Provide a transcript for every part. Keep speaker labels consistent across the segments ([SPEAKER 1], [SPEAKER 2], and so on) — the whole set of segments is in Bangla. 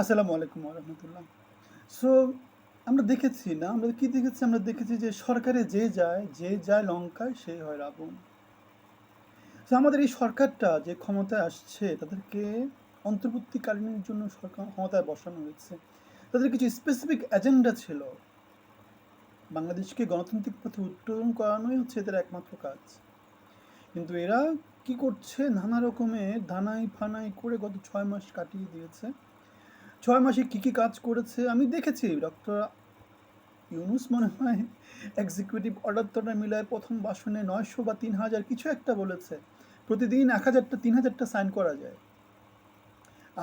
[SPEAKER 1] আসসালামু আলাইকুম রহমতুল্লাহ। সো আমরা দেখেছি না, আমরা কি দেখেছি? আমরা দেখেছি যে সরকারে যে যায় যে যায় লঙ্কায় সেই হয় রাবণ। তো আমাদের এই সরকারটা যে ক্ষমতায় আসছে, তাদেরকে অন্তর্বর্তীকালীনের জন্য সরকার ক্ষমতায় বসানো হয়েছে। তাদের কিছু স্পেসিফিক এজেন্ডা ছিল। বাংলাদেশকে গণতান্ত্রিক পথে উত্তরণ করানোই হচ্ছে এদের একমাত্র কাজ। কিন্তু এরা কি করছে? নানা রকমের ধানাই ফানাই করে গত ছয় মাস কাটিয়ে দিয়েছে। ছয় মাসে কী কী কাজ করেছে? আমি দেখেছি ডক্টর ইউনুস মনে হয় এক্সিকিউটিভ অর্ডার টর্ডার মিলায় প্রথম বাসনে নয়শো বা তিন হাজার কিছু একটা বলেছে। প্রতিদিন এক হাজারটা, তিন হাজারটা সাইন করা যায়।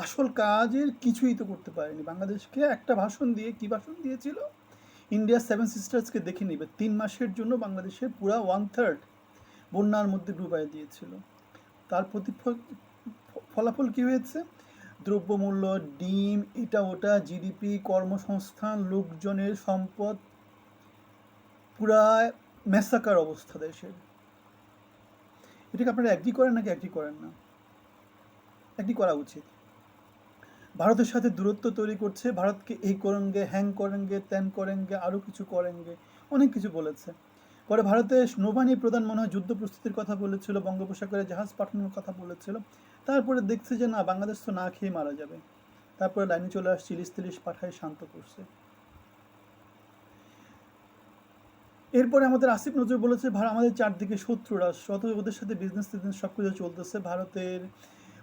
[SPEAKER 1] আসল কাজের কিছুই তো করতে পারেনি। বাংলাদেশকে একটা ভাষণ দিয়ে কি ভাষণ দিয়েছিল? ইন্ডিয়া সেভেন সিস্টার্সকে দেখে নিবে। তিন মাসের জন্য বাংলাদেশের পুরা ওয়ান থার্ড বন্যার মধ্যে ডুবাই দিয়েছিল। তার প্রতিফল, ফলাফল কী হয়েছে? দ্রব্যমূল্য, ডিম এটা ওটা, জিডিপি, কর্মসংস্থান, লোকজনের সম্পদ, পুরায় মেসাকার অবস্থা দেশের। এটাকে আপনারা অ্যাগ্রি করেন নাকি অ্যাগ্রি করেন না? অ্যাগ্রি করা উচিত। ভারতের সাথে দূরত্ব তৈরি করছে, ভারতকে এই করেঙ্গে হ্যাং করেঙ্গে ত্যান করেঙ্গে আরও কিছু করেঙ্গে অনেক কিছু বলেছে। পরে ভারতের নৌবাহিনী প্রধান মনে হয় যুদ্ধ প্রস্তুতির কথা বলেছিল, বঙ্গোপসাগরে জাহাজ পাঠানোর কথা বলেছিল। তারপরে দেখছে যে না, বাংলাদেশ তো না খেয়ে মারা যাবে। তারপরে লাইনে চলে আসছে, ইলিশ তিলিশ পাঠায় শান্ত করছে। এরপরে আমাদের আসিফ নজর বলেছে ভারত আমাদের চারদিকে শত্রুরা অথচ ওদের সাথে বিজনেস টিজনেস সব কিছু চলতেছে। ভারতের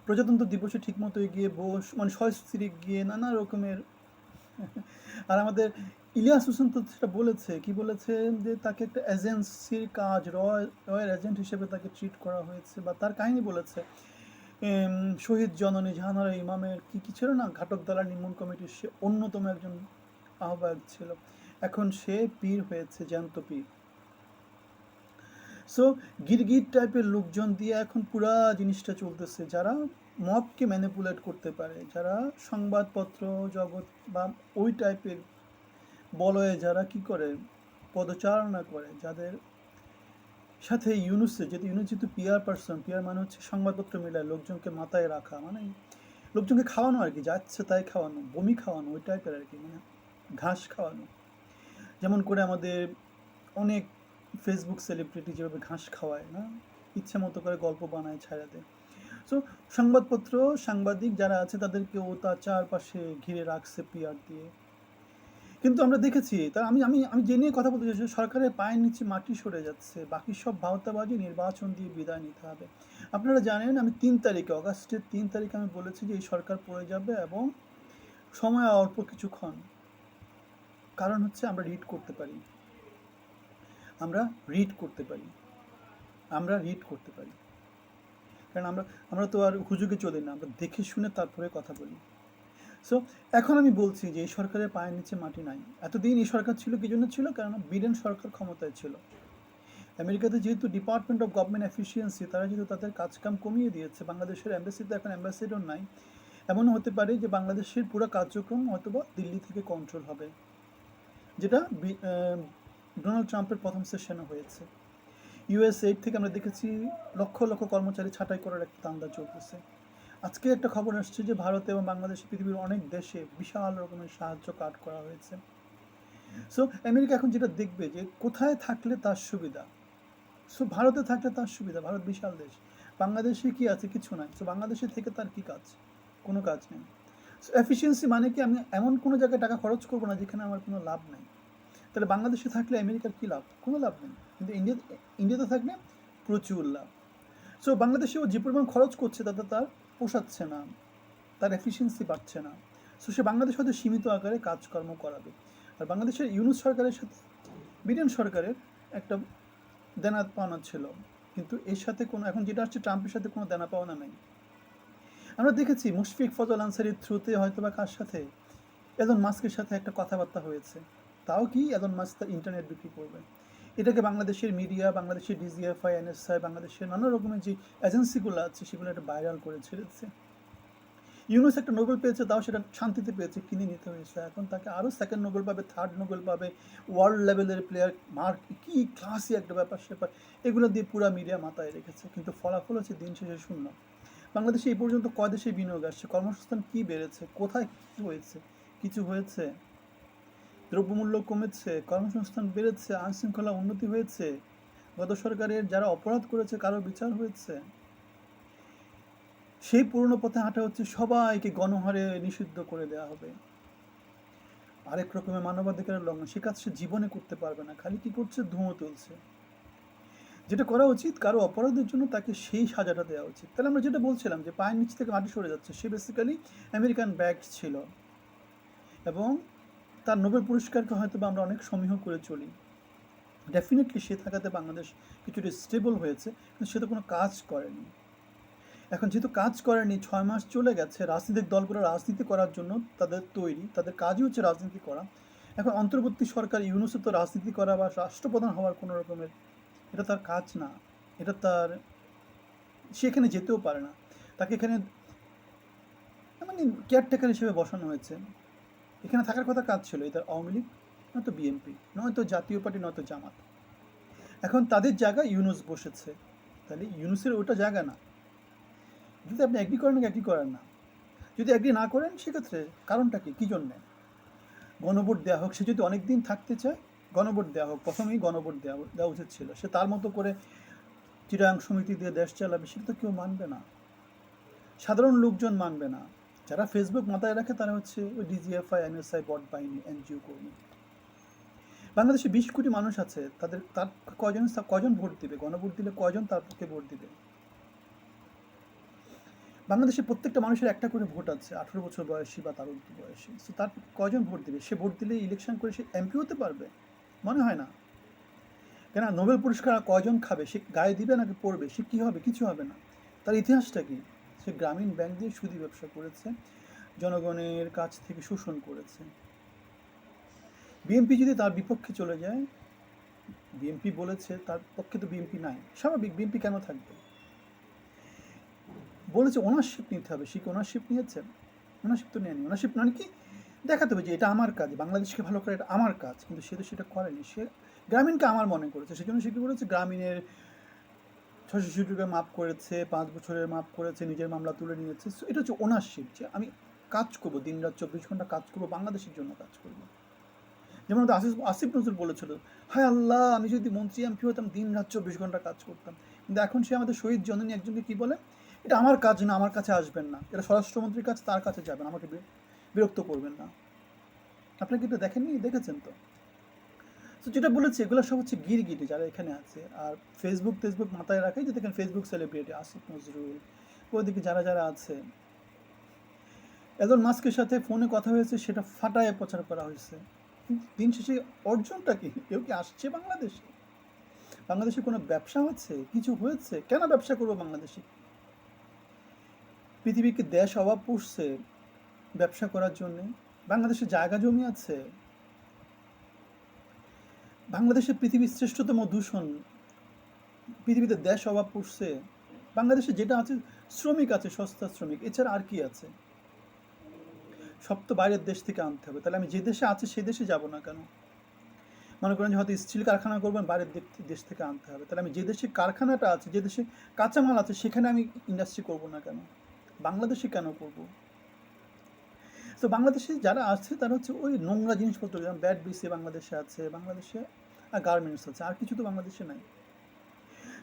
[SPEAKER 1] প্রজাতন্ত্র দিবসে ঠিকমতো এগিয়ে বস মানে সস্ত্রী গিয়ে নানা রকমের আর আমাদের ইলিয়াস হোসেন তো সেটা বলেছে, কি বলেছে যে তাকে একটা এজেন্সির কাজ রয় রয়ের এজেন্ট হিসেবে তাকে ট্রিট করা হয়েছে বা তার কাহিনী বলেছে। শহীদ জননী জাহানারা ইমামের কি কি ছিল না? ঘাটক দালা নির্মূল কমিটির সে অন্যতম একজন আহ্বায়ক ছিল। এখন সে পীর হয়েছে, জ্যান্ত পীর। সো গিরগির টাইপের লোকজন দিয়ে এখন পুরা জিনিসটা চলতেছে। যারা মবকে ম্যানিপুলেট করতে পারে, যারা সংবাদপত্র, জগৎ বা ওই টাইপের বলয়ে যারা কি করে? পদচারণা করে, যাদের সাথে ইউনুসে, যেহেতু ইউনুস যেহেতু পিয়ার পার্সন, পিয়ার মানে হচ্ছে সংবাদপত্র মিলায় লোকজনকে মাথায় রাখা মানে লোকজনকে খাওয়ানো আর কি, যাচ্ছে তাই খাওয়ানো, বমি খাওয়ানো, ওই টাইপের আর কি মানে ঘাস খাওয়ানো। যেমন করে আমাদের অনেক ফেসবুক সেলিব্রিটি যেভাবে ঘাস খাওয়ায়, না? ইচ্ছে মতো করে গল্প বানায় দেয় সো সংবাদপত্র, সাংবাদিক যারা আছে তাদেরকে ও তার চারপাশে ঘিরে রাখছে পিয়ার দিয়ে। কিন্তু আমরা দেখেছি, তা আমি আমি আমি যে নিয়ে কথা বলতে চাইছি, সরকারের পায়ের নিচে মাটি সরে যাচ্ছে, বাকি সব ভাওতাবাজি নির্বাচন দিয়ে বিদায় নিতে হবে। আপনারা জানেন, আমি তিন তারিখে, অগাস্টের তিন তারিখে আমি বলেছি যে এই সরকার পড়ে যাবে এবং সময় অল্প কিছুক্ষণ। কারণ হচ্ছে আমরা রিড করতে পারি। আমরা রিড করতে পারি। আমরা রিড করতে পারি। কারণ আমরা আমরা তো আর হুজুগে চলি না, আমরা দেখে শুনে তারপরে কথা বলি। সো এখন আমি বলছি যে এই সরকারের পায়ের নিচে মাটি নাই। এতদিন এই সরকার ছিল কি জন্য ছিল? কারণ বিডেন সরকার ক্ষমতায় ছিল। আমেরিকাতে যেহেতু ডিপার্টমেন্ট অফ গভর্নমেন্ট এফিসিয়েন্সি তারা যেহেতু তাদের কাজকাম কমিয়ে দিয়েছে, বাংলাদেশের অ্যাম্বাসিতে এখন অ্যাম্বাসিডর নাই। এমনও হতে পারে যে বাংলাদেশের পুরো কার্যক্রম হয়তোবা দিল্লি থেকে কন্ট্রোল হবে, যেটা ডোনাল্ড ট্রাম্পের প্রথম সেশনে হয়েছে। ইউএস এইড থেকে আমরা দেখেছি লক্ষ লক্ষ কর্মচারী ছাঁটাই করার একটা দান্দা চলতেছে। আজকে একটা খবর আসছে যে ভারত এবং বাংলাদেশ পৃথিবীর অনেক দেশে বিশাল রকমের সাহায্য কাট করা হয়েছে। সো আমেরিকা এখন যেটা দেখবে যে কোথায় থাকলে তার সুবিধা? সো ভারতে থাকলে তার সুবিধা, ভারত বিশাল দেশ। বাংলাদেশে কি আছে? কিছু নাই। সো বাংলাদেশে থেকে তার কি কাজ? কোনো কাজ নেই। সো এফিসিয়েন্সি মানে কি? আমি এমন কোনো জায়গায় টাকা খরচ করব না যেখানে আমার কোনো লাভ নেই। তাহলে বাংলাদেশে থাকলে আমেরিকার কী লাভ? কোনো লাভ নেই। কিন্তু ইন্ডিয়া, ইন্ডিয়াতে থাকলে প্রচুর লাভ। সো বাংলাদেশেও যে পরিমাণ খরচ করছে তাতে তার পোষাচ্ছে না, তার এফিসিয়েন্সি বাড়ছে না। সো সে বাংলাদেশ হয়তো সীমিত আকারে কাজকর্ম করাবে। আর বাংলাদেশের ইউনুস সরকারের সাথে ব্রিটেন সরকারের একটা দেনা পাওনা ছিল। কিন্তু এর সাথে কোনো, এখন যেটা আসছে ট্রাম্পের সাথে কোনো দেনা পাওনা নেই। আমরা দেখেছি মুশফিক ফজল আনসারির থ্রুতে হয়তো বা কার সাথে এজন মাস্কের সাথে একটা কথাবার্তা হয়েছে। তাও কি এজন মাস্ক তার ইন্টারনেট বিক্রি করবে? এটাকে বাংলাদেশের মিডিয়া বাংলাদেশের ডিজিএফআই এনএসআই বাংলাদেশের নানা রকমের যে এজেন্সিগুলো আছে, সেগুলো একটা ভাইরাল করে ছেড়েছে। ইউনুস একটা নোবেল পেয়েছে, তাও সেটা শান্তিতে পেয়েছে, কিনে নিতে হয়েছে। এখন তাকে আরও সেকেন্ড নোবেল পাবে থার্ড নোবেল পাবে ওয়ার্ল্ড লেভেলের প্লেয়ার মার্ক কী ক্লাসই একটা ব্যাপার স্যাপার এগুলো দিয়ে পুরা মিডিয়া মাথায় রেখেছে। কিন্তু ফলাফল হচ্ছে দিন শেষে শূন্য। বাংলাদেশে এই পর্যন্ত কয় দেশে বিনিয়োগ আসছে? কর্মসংস্থান কি বেড়েছে? কোথায় কি হয়েছে? কিছু হয়েছে? দ্রব্যমূল্য কমেছে, কর্মসংস্থান বেড়েছে, আইনশৃঙ্খলা উন্নতি হয়েছে। গত সরকারের যারা অপরাধ করেছে, কারও বিচার হয়েছে। সেই পুরনো পথে হাঁটা হচ্ছে সবাইকে গণহারে নিষিদ্ধ করে দেওয়া হবে। আরেক রকমের মানবাধিকারের লঙ্ঘন, সে কাজ সে জীবনে করতে পারবে না। খালি কি করছে? ধুঁয়ো তুলছে। যেটা করা উচিত, কারও অপরাধের জন্য তাকে সেই সাজাটা দেওয়া উচিত। তাহলে আমরা যেটা বলছিলাম যে পায়ের নিচ থেকে মাটি সরে যাচ্ছে, সে বেসিক্যালি আমেরিকান ব্যাগ ছিল। এবং তার নোবেল পুরস্কারকে হয়তো বা আমরা অনেক সমীহ করে চলি। ডেফিনেটলি সে থাকাতে বাংলাদেশ কিছুটা স্টেবল হয়েছে, কিন্তু সে তো কোনো কাজ করেনি। এখন যেহেতু কাজ করেনি, ছয় মাস চলে গেছে, রাজনৈতিক দলগুলো রাজনীতি করার জন্য তাদের তৈরি, তাদের কাজই হচ্ছে রাজনীতি করা। এখন অন্তর্বর্তী সরকার ইউনুসে তো রাজনীতি করা বা রাষ্ট্রপ্রধান হওয়ার কোনো রকমের এটা তার কাজ না। এটা তার, সে এখানে যেতেও পারে না। তাকে এখানে মানে কেয়ারটেকার হিসেবে বসানো হয়েছে। এখানে থাকার কথা কাজ ছিল এটা আওয়ামী লীগ, নয়তো বিএনপি, নয়তো জাতীয় পার্টি, নয়তো জামাত। এখন তাদের জায়গা ইউনুস বসেছে। তাহলে ইউনুসের ওটা জায়গা না। যদি আপনি অ্যাগ্রি করেন অ্যাগ্রি করেন না। যদি অ্যাগ্রি না করেন, সেক্ষেত্রে কারণটা কি? কী জন্যে? গণভোট দেওয়া হোক, সে যদি অনেক দিন থাকতে চায়, গণভোট দেওয়া হোক। প্রথমেই গণভোট দেওয়া দেওয়া উচিত ছিল। সে তার মতো করে চিরাং সমিতি দিয়ে দেশ চালাবে, সেটা তো কেউ মানবে না। সাধারণ লোকজন মানবে না। যারা ফেসবুক মাথায় রাখে, তারা হচ্ছে ওই ডিজিএফআই এনএসআই বট বাহিনী এনজিও কর্মী। বাংলাদেশে বিশ কোটি মানুষ আছে, তাদের, তার কজন কজন ভোট দিবে? গণভোট দিলে কজন তার পক্ষে ভোট দিবে? বাংলাদেশে প্রত্যেকটা মানুষের একটা করে ভোট আছে, আঠেরো বছর বয়সী বা তার উর্ধ্ব বয়সী। সো তার কজন ভোট দিবে? সে ভোট দিলে ইলেকশন করে সে এমপি হতে পারবে? মনে হয় না। কেন নোবেল পুরস্কার কজন খাবে? সে গায়ে দিবে নাকি পড়বে? সে কী হবে? কিছু হবে না। তার ইতিহাসটা কি? সে গ্রামীণ ব্যাংক দিয়ে সুদী ব্যবসা করেছে, জনগণের কাছ থেকে শোষণ করেছে। বিএনপি যদি তার বিপক্ষে চলে যায়, বিএনপি বলেছে তার পক্ষে তো বিএনপি নাই, স্বাভাবিক বিএনপি কেন থাকবে? বলেছে ওনারশিপ নিতে হবে, সে কি ওনারশিপ নিয়েছে? ওনারশিপ তো নেয়নি ওনারশিপ মানে কি? দেখাতে হবে যে এটা আমার কাজ, বাংলাদেশকে ভালো করে এটা আমার কাজ, কিন্তু সে তো সেটা করেনি, সে গ্রামীণকে আমার মনে করেছে, সেজন্য সে কী করেছে গ্রামীণের ছশো টাকা মাপ করেছে, পাঁচ বছরের মাপ করেছে, নিজের মামলা তুলে নিয়েছে এটা হচ্ছে ওনারশিপ যে আমি কাজ করব দিন রাত চব্বিশ ঘণ্টা কাজ করব, বাংলাদেশের জন্য কাজ করব। যেমন আসিফ আসিফ নজরুল বলেছিল, হায় আল্লাহ, আমি যদি মন্ত্রী এমপি হতাম দিন রাত চব্বিশ ঘণ্টা কাজ করতাম। কিন্তু এখন সে আমাদের শহীদ জননী একজনকে কী বলে? এটা আমার কাজ না, আমার কাছে আসবেন না। এটা স্বরাষ্ট্রমন্ত্রীর কাছে, তার কাছে যাবেন, আমাকে বিরক্ত করবেন না। আপনারা কি এটা দেখেননি? দেখেছেন তো? তো যেটা বলেছে, এগুলো সব হচ্ছে গিরগিটি যারা এখানে আছে। আর ফেসবুক টেসবুক মাথায় রাখে যে দেখেন ফেসবুক সেলিব্রিটি আসিফ নজরুল, ওইদিকে যারা যারা আছে। এজন মাস্কের সাথে ফোনে কথা হয়েছে, সেটা ফাটায় প্রচার করা হয়েছে। দিন শেষে অর্জনটা কি? কেউ কি আসছে বাংলাদেশে? বাংলাদেশে কোনো ব্যবসা হচ্ছে? কিছু হয়েছে? কেন ব্যবসা করব বাংলাদেশে? পৃথিবীকে দেশ অভাব পড়ছে ব্যবসা করার জন্যে। বাংলাদেশে জায়গা জমি আছে। বাংলাদেশে পৃথিবীর শ্রেষ্ঠতম দূষণ, পৃথিবীতে দেশ অভাব পড়ছে বাংলাদেশে যেটা আছে, শ্রমিক আছে, সস্তা শ্রমিক, এছাড়া আর কি আছে? সব তো বাইরের দেশ থেকে আনতে হবে, তাহলে আমি যে দেশে আছি সে দেশে যাব না কেন? মনে করেন যে হয়তো স্টিল কারখানা করবেন, বাইরের দেশ- থেকে আনতে হবে, তাহলে আমি যে দেশে কারখানাটা আছে, যে দেশে কাঁচামাল আছে, সেখানে আমি ইন্ডাস্ট্রি করব না কেন? বাংলাদেশে কেন করব? তো বাংলাদেশে যারা আছে, তারা হচ্ছে ওই নোংরা জিনিসপত্র, যেমন ব্যাট বিসি বাংলাদেশে আছে, বাংলাদেশে আর গার্মেন্টস আছে, আর কিছু তো বাংলাদেশে নাই।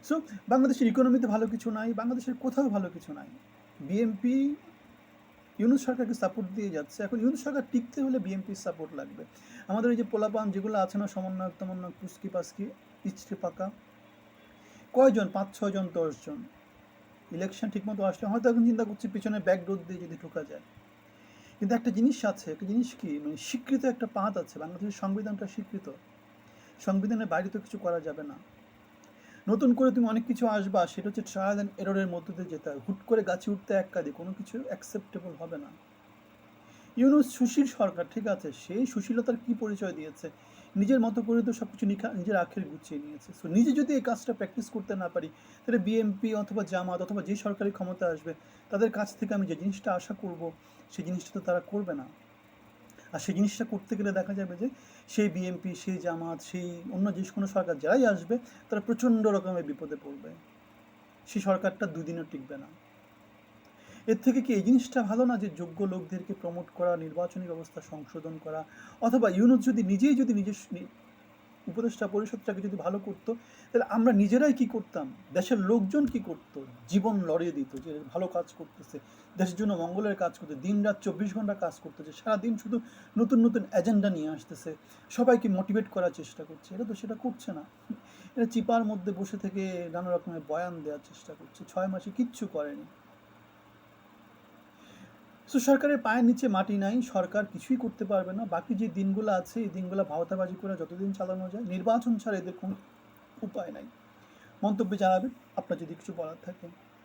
[SPEAKER 1] সো বাংলাদেশের ইকোনমিতে ভালো কিছু নাই, বাংলাদেশের কোথাও ভালো কিছু নাই। বিএমপি ইউনুস সরকারকে সাপোর্ট দিয়ে যাচ্ছে। এখন ইউনুস সরকার টিকতে হলে বিএনপির সাপোর্ট লাগবে। আমাদের এই যে পোলাপান যেগুলো আছে না, সমন্বয়ক, তমন্বয়ক, পুস্কি পাস্কি পিচকে পাকা। কয়জন? পাঁচ ছয়জন দশজন। ইলেকশন ঠিকমতো আসলে হয়তো এখন চিন্তা করছি, পিছনে ব্যাক ডোর দিয়ে যদি ঢোকা যায়। কিন্তু একটা জিনিস আছে, একটা জিনিস কি? মানে স্বীকৃত একটা পাঁত আছে, বাংলাদেশের সংবিধানটা স্বীকৃত। সংবিধানের বাইরে তো কিছু করা যাবে না। নতুন করে তুমি অনেক কিছু আসবা, সেটা হচ্ছে ট্রায়াল অ্যান্ড এররের মধ্যে দিয়ে যেতে হয়। হুট করে গাছে উঠতে এক কাজে কোনো কিছু অ্যাকসেপ্টেবল হবে না। ইউনুস সুশীল সরকার, ঠিক আছে, সেই সুশীলতার কি পরিচয় দিয়েছে? নিজের মতো করে তো সব কিছু নিজের আখের গুছিয়ে নিয়েছে। সো নিজে যদি এই কাজটা প্র্যাকটিস করতে না পারি, তাহলে বিএমপি অথবা জামাত অথবা যে সরকারি ক্ষমতা আসবে, তাদের কাছ থেকে আমি যে জিনিসটা আশা করব, সেই জিনিসটা তো তারা করবে না। আর সেই জিনিসটা করতে গেলে দেখা যাবে যে, সেই বিএমপি সেই জামাত, সেই অন্য যে কোনো সরকার যারাই আসবে, তারা প্রচণ্ড রকমের বিপদে পড়বে। সেই সরকারটা দুদিনও টিকবে না। এর থেকে কি এই জিনিসটা ভালো না যে যোগ্য লোকদেরকে প্রমোট করা, নির্বাচনী ব্যবস্থা সংশোধন করা? অথবা ইউনুস যদি নিজেই যদি নিজের উপদেষ্টা পরিষদটাকে যদি ভালো করতো, তাহলে আমরা নিজেরাই কি করতাম? দেশের লোকজন কি করতো? জীবন লড়িয়ে দিত যে ভালো কাজ করতেছে, দেশের জন্য মঙ্গলের কাজ করতে দিন রাত চব্বিশ ঘণ্টা কাজ করতেছে, সারাদিন শুধু নতুন নতুন এজেন্ডা নিয়ে আসতেছে সবাইকে মোটিভেট করার চেষ্টা করছে? এটা তো সেটা করছে না। এটা চিপার মধ্যে বসে থেকে নানা রকমের বয়ান দেওয়ার চেষ্টা করছে, ছয় মাসে কিচ্ছু করেনি। সো সরকারের পায়ের নিচে মাটি নাই, সরকার কিছুই করতে পারবে না। বাকি যে দিনগুলো আছে, এই দিনগুলো ভাওতাবাজি করে যতদিন চালানো যায়, নির্বাচন ছাড়া এদের কোনো উপায় নাই। মন্তব্যে জানাবেন, আপনার যদি কিছু বলার থাকে।